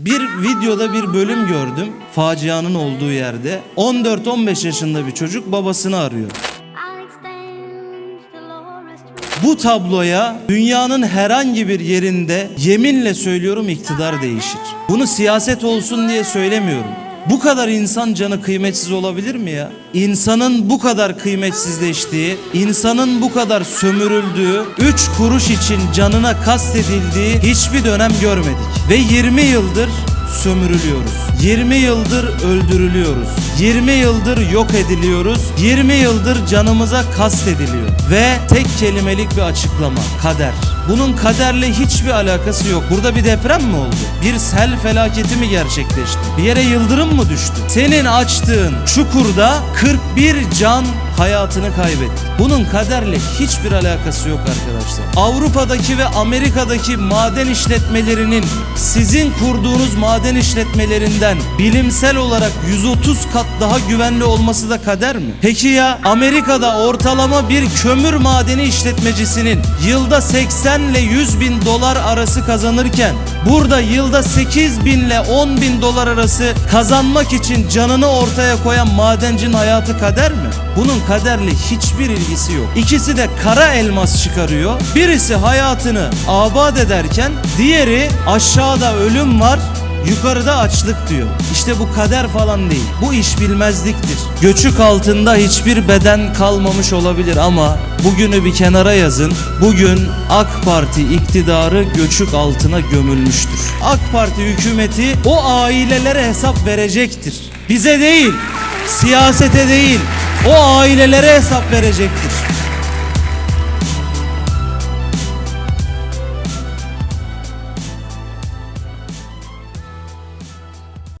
Bir videoda bir bölüm gördüm. Facianın olduğu yerde. 14-15 yaşında bir çocuk babasını arıyor. Bu tabloya dünyanın herhangi bir yerinde yeminle söylüyorum iktidar değişir. Bunu siyaset olsun diye söylemiyorum. Bu kadar insan canı kıymetsiz olabilir mi ya? İnsanın bu kadar kıymetsizleştiği, insanın bu kadar sömürüldüğü, 3 kuruş için canına kastedildiği hiçbir dönem görmedik. Ve 20 yıldır sömürülüyoruz. 20 yıldır öldürülüyoruz. 20 yıldır yok ediliyoruz. 20 yıldır canımıza kastediliyor. Ve tek kelimelik bir açıklama. Kader. Bunun kaderle hiçbir alakası yok. Burada bir deprem mi oldu? Bir sel felaketi mi gerçekleşti? Bir yere yıldırım mı düştü? Senin açtığın çukurda 41 can hayatını kaybetti. Bunun kaderle hiçbir alakası yok arkadaşlar. Avrupa'daki ve Amerika'daki maden işletmelerinin sizin kurduğunuz maden işletmelerinden bilimsel olarak 130 kat daha güvenli olması da kader mi? Peki ya Amerika'da ortalama bir kömür madeni işletmecisinin yılda 80 ile 100 bin dolar arası kazanırken burada yılda 8 bin ile 10 bin dolar arası kazanmak için canını ortaya koyan madencinin hayatı kader mi? Bunun kaderle hiçbir ilgisi yok. İkisi de kara elmas çıkarıyor. Birisi hayatını abad ederken diğeri aşağıda ölüm var Yukarıda açlık diyor. İşte bu kader falan değil. Bu iş bilmezliktir. Göçük altında hiçbir beden kalmamış olabilir ama bugünü bir kenara yazın. Bugün AK Parti iktidarı göçük altına gömülmüştür. AK Parti hükümeti o ailelere hesap verecektir. Bize değil, siyasete değil, o ailelere hesap verecektir.